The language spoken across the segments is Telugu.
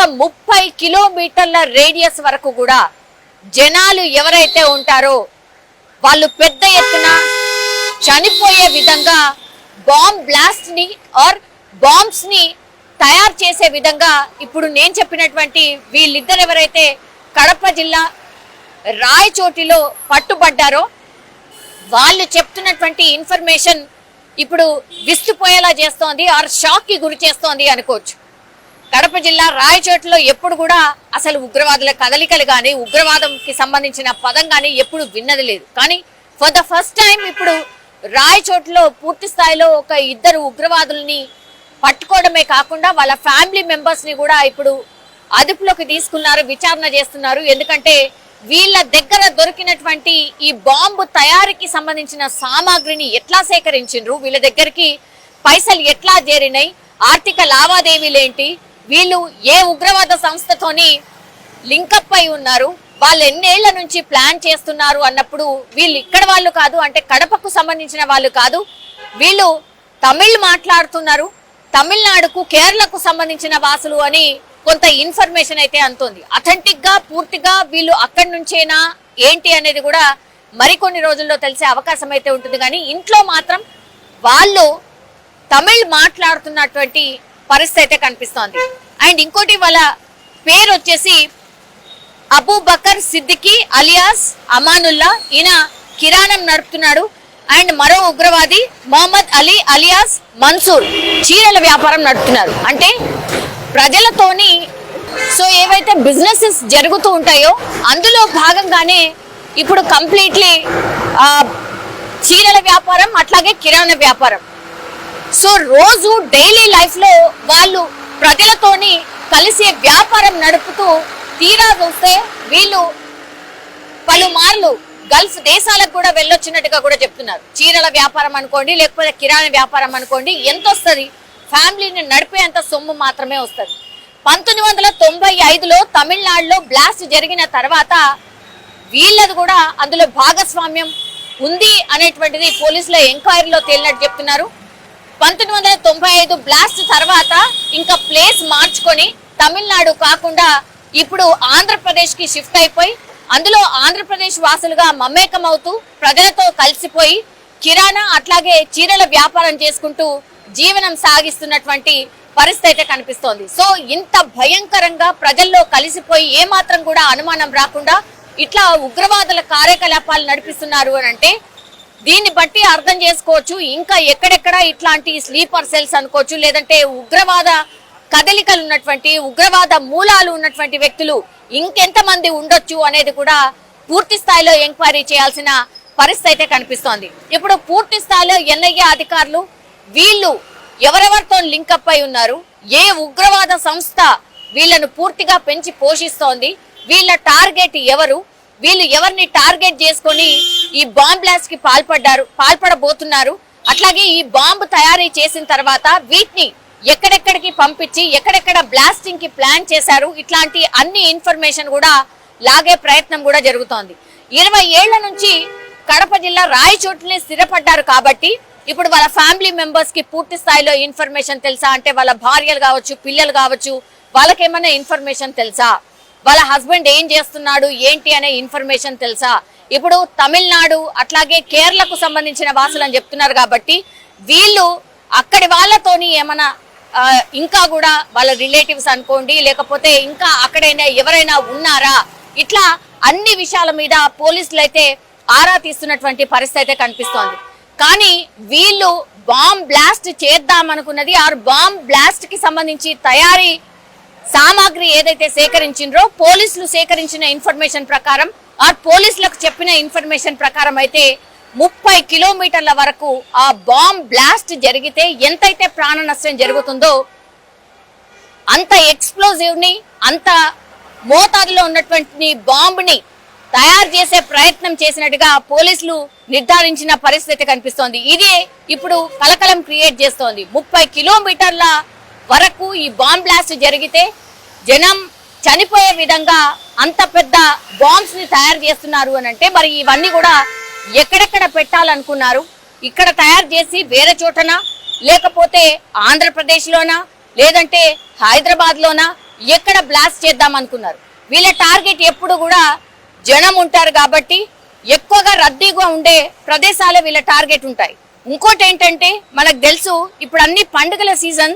ఒక ముప్పై కిలోమీటర్ల రేడియస్ వరకు కూడా జనాలు ఎవరైతే ఉంటారో వాళ్ళు పెద్ద ఎత్తున చనిపోయే విధంగా బాంబ్ బ్లాస్ట్ని ఆర్ బాంబ్స్ని తయారు చేసే విధంగా ఇప్పుడు నేను చెప్పినటువంటి వీళ్ళిద్దరు ఎవరైతే కడప జిల్లా రాయచోటిలో పట్టుబడ్డారో వాళ్ళు చెప్తున్నటువంటి ఇన్ఫర్మేషన్ ఇప్పుడు విస్తుపోయేలా చేస్తోంది ఆర్ షాక్కి గురి చేస్తోంది అనుకోవచ్చు. కడప జిల్లా రాయచోటలో ఎప్పుడు కూడా అసలు ఉగ్రవాదుల కదలికలు కానీ ఉగ్రవాదంకి సంబంధించిన పదం కానీ ఎప్పుడు విన్నది లేదు. కానీ ఫర్ ద ఫస్ట్ టైం ఇప్పుడు రాయచోటిలో పూర్తి స్థాయిలో ఒక ఇద్దరు ఉగ్రవాదుల్ని పట్టుకోవడమే కాకుండా వాళ్ళ ఫ్యామిలీ మెంబర్స్ని కూడా ఇప్పుడు అదుపులోకి తీసుకున్నారు విచారణ చేస్తున్నారు. ఎందుకంటే వీళ్ళ దగ్గర దొరికినటువంటి ఈ బాంబు తయారీకి సంబంధించిన సామాగ్రిని ఎట్లా సేకరించిండ్రు? వీళ్ళ దగ్గరికి పైసలు ఎట్లా చేరినాయి? ఆర్థిక లావాదేవీలేంటి? వీళ్ళు ఏ ఉగ్రవాద సంస్థతోని లింకప్ అయి ఉన్నారు? వాళ్ళు ఎన్నేళ్ళ నుంచి ప్లాన్ చేస్తున్నారు అన్నప్పుడు వీళ్ళు ఇక్కడ వాళ్ళు కాదు అంటే కడపకు సంబంధించిన వాళ్ళు కాదు. వీళ్ళు తమిళ్ మాట్లాడుతున్నారు. తమిళనాడుకు కేరళకు సంబంధించిన వాసులు అని కొంత ఇన్ఫర్మేషన్ అయితే అంతోంది. అథెంటిక్గా పూర్తిగా వీళ్ళు అక్కడి నుంచేనా ఏంటి అనేది కూడా మరికొన్ని రోజుల్లో తెలిసే అవకాశం అయితే ఉంటుంది. కానీ ఇంట్లో మాత్రం వాళ్ళు తమిళ్ మాట్లాడుతున్నటువంటి పరిస్థితి అయితే కనిపిస్తోంది. అండ్ ఇంకోటి వాళ్ళ పేరు వచ్చేసి అబూ బకర్ సిద్దికి అలియాస్ అమానుల్లా. ఈయన కిరాణం నడుపుతున్నాడు. అండ్ మరో ఉగ్రవాది మొహమ్మద్ అలీ అలియాస్ మన్సూర్ చీరల వ్యాపారం నడుపుతున్నారు. అంటే ప్రజలతోని సో ఏవైతే బిజినెసెస్ జరుగుతూ ఉంటాయో అందులో భాగంగానే ఇప్పుడు కంప్లీట్లీ చీరల వ్యాపారం అట్లాగే కిరాణా వ్యాపారం. సో రోజు డైలీ లైఫ్లో వాళ్ళు ప్రజలతోని కలిసి వ్యాపారం నడుపుతూ తీరా చూస్తే వీళ్ళు పలుమార్లు గల్ఫ్ దేశాలకు కూడా వెళ్ళొచ్చినట్టుగా కూడా చెప్తున్నారు. చీరల వ్యాపారం అనుకోండి లేకపోతే కిరాణా వ్యాపారం అనుకోండి ఎంత వస్తుంది? ఫ్యామిలీని నడిపేంత సొమ్ము మాత్రమే వస్తుంది. పంతొమ్మిది వందల తొంభై ఐదులో తమిళనాడులో బ్లాస్ట్ జరిగిన తర్వాత వీళ్ళది కూడా అందులో భాగస్వామ్యం ఉంది అనేటువంటిది పోలీసుల ఎంక్వైరీలో తేలినట్టు చెప్తున్నారు. పంతొమ్మిది వందల తొంభై ఐదు బ్లాస్ట్ తర్వాత ఇంకా ప్లేస్ మార్చుకొని తమిళనాడు కాకుండా ఇప్పుడు ఆంధ్రప్రదేశ్కి షిఫ్ట్ అయిపోయి అందులో ఆంధ్రప్రదేశ్ వాసులుగా మమేకం అవుతూ ప్రజలతో కలిసిపోయి కిరాణా అట్లాగే చీరల వ్యాపారం చేసుకుంటూ జీవనం సాగిస్తున్నటువంటి పరిస్థితి అయితే కనిపిస్తోంది. సో ఇంత భయంకరంగా ప్రజల్లో కలిసిపోయి ఏమాత్రం కూడా అనుమానం రాకుండా ఇట్లా ఉగ్రవాదుల కార్యకలాపాలు నడిపిస్తున్నారు అని అంటే దీన్ని బట్టి అర్థం చేసుకోవచ్చు. ఇంకా ఎక్కడెక్కడ ఇట్లాంటి స్లీపర్ సెల్స్ అనుకోవచ్చు లేదంటే ఉగ్రవాద కదలికలు ఉన్నటువంటి ఉగ్రవాద మూలాలు ఉన్నటువంటి వ్యక్తులు ఇంకెంతమంది ఉండొచ్చు అనేది కూడా పూర్తి స్థాయిలో ఎంక్వైరీ చేయాల్సిన పరిస్థితి అయితే కనిపిస్తోంది. ఇప్పుడు పూర్తి స్థాయిలో ఎన్ఐఏ అధికారులు వీళ్ళు ఎవరెవరితో లింకప్ అయి ఉన్నారు ఏ ఉగ్రవాద సంస్థ వీళ్ళను పూర్తిగా పెంచి పోషిస్తోంది వీళ్ళ టార్గెట్ ఎవరు వీళ్ళు ఎవరిని టార్గెట్ చేసుకొని ఈ బాంబ్ బ్లాస్ట్కి పాల్పడ్డారు పాల్పడబోతున్నారు. అట్లాగే ఈ బాంబు తయారీ చేసిన తర్వాత వీటిని ఎక్కడెక్కడికి పంపించి ఎక్కడెక్కడ బ్లాస్టింగ్కి ప్లాన్ చేశారు ఇట్లాంటి అన్ని ఇన్ఫర్మేషన్ కూడా లాగే ప్రయత్నం కూడా జరుగుతోంది. ఇరవై ఏళ్ళ నుంచి కడప జిల్లా రాయచోట్లని స్థిరపడ్డారు కాబట్టి ఇప్పుడు వాళ్ళ ఫ్యామిలీ మెంబర్స్కి పూర్తి స్థాయిలో ఇన్ఫర్మేషన్ తెలుసా? అంటే వాళ్ళ భార్యలు కావచ్చు పిల్లలు కావచ్చు వాళ్ళకేమైనా ఇన్ఫర్మేషన్ తెలుసా? వాళ్ళ హస్బెండ్ ఏం చేస్తున్నాడు ఏంటి అనే ఇన్ఫర్మేషన్ తెలుసా? ఇప్పుడు తమిళనాడు అట్లాగే కేరళకు సంబంధించిన వాసులు అని చెప్తున్నారు కాబట్టి వీళ్ళు అక్కడి వాళ్ళతోని ఏమైనా ఇంకా కూడా వాళ్ళ రిలేటివ్స్ అనుకోండి లేకపోతే ఇంకా అక్కడైనా ఎవరైనా ఉన్నారా? ఇట్లా అన్ని విషయాల మీద పోలీసులు అయితే ఆరా తీస్తున్నటువంటి పరిస్థితి అయితే కనిపిస్తోంది. కానీ వీళ్ళు బాంబ్ బ్లాస్ట్ చేద్దాం అనుకున్నది ఆర్ బాంబ్ బ్లాస్ట్కి సంబంధించి తయారీ సామాగ్రి ఏదైతే సేకరించిండ్రో పోలీసులు సేకరించిన ఇన్ఫర్మేషన్ ప్రకారం ఆ పోలీసులకు చెప్పిన ఇన్ఫర్మేషన్ ప్రకారం అయితే ముప్పై కిలోమీటర్ల వరకు ఆ బాంబ్ బ్లాస్ట్ జరిగితే ఎంతైతే ప్రాణ నష్టం జరుగుతుందో అంత ఎక్స్ప్లోజివ్ని అంత మోతాదులో ఉన్నటువంటి బాంబుని తయారు చేసే ప్రయత్నం చేసినట్టుగా పోలీసులు నిర్ధారించిన పరిస్థితి కనిపిస్తోంది. ఇదే ఇప్పుడు కలకలం క్రియేట్ చేస్తోంది. ముప్పై కిలోమీటర్ల వరకు ఈ బాంబ్ బ్లాస్ట్ జరిగితే జనం చనిపోయే విధంగా అంత పెద్ద బాంబ్స్ని తయారు చేస్తున్నారు అని అంటే మరి ఇవన్నీ కూడా ఎక్కడెక్కడ పెట్టాలనుకున్నారు? ఇక్కడ తయారు చేసి వేరే చోటనా? లేకపోతే ఆంధ్రప్రదేశ్ లోనా లేదంటే హైదరాబాద్ లోనా ఎక్కడ బ్లాస్ట్ చేద్దాం అనుకున్నారు? వీళ్ళ టార్గెట్ ఎప్పుడు కూడా జనం ఉంటారు కాబట్టి ఎక్కువగా రద్దీగా ఉండే ప్రదేశాలే వీళ్ళ టార్గెట్ ఉంటాయి. ఇంకోటి ఏంటంటే మనకు తెలుసు ఇప్పుడు అన్ని పండుగల సీజన్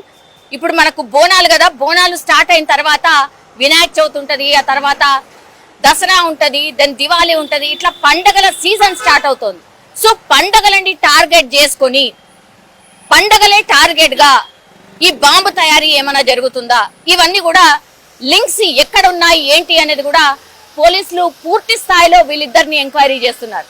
ఇప్పుడు మనకు బోనాలు కదా బోనాలు స్టార్ట్ అయిన తర్వాత వినాయక చవితి ఉంటుంది ఆ తర్వాత దసరా ఉంటుంది దెన్ దివాళీ ఉంటుంది ఇట్లా పండగల సీజన్ స్టార్ట్ అవుతుంది. సో పండగలని టార్గెట్ చేసుకొని పండగలే టార్గెట్గా ఈ బాంబు తయారీ ఏమైనా జరుగుతుందా? ఇవన్నీ కూడా లింక్స్ ఎక్కడ ఉన్నాయి ఏంటి అనేది కూడా పోలీసులు పూర్తి స్థాయిలో వీళ్ళిద్దరిని ఎంక్వైరీ చేస్తున్నారు.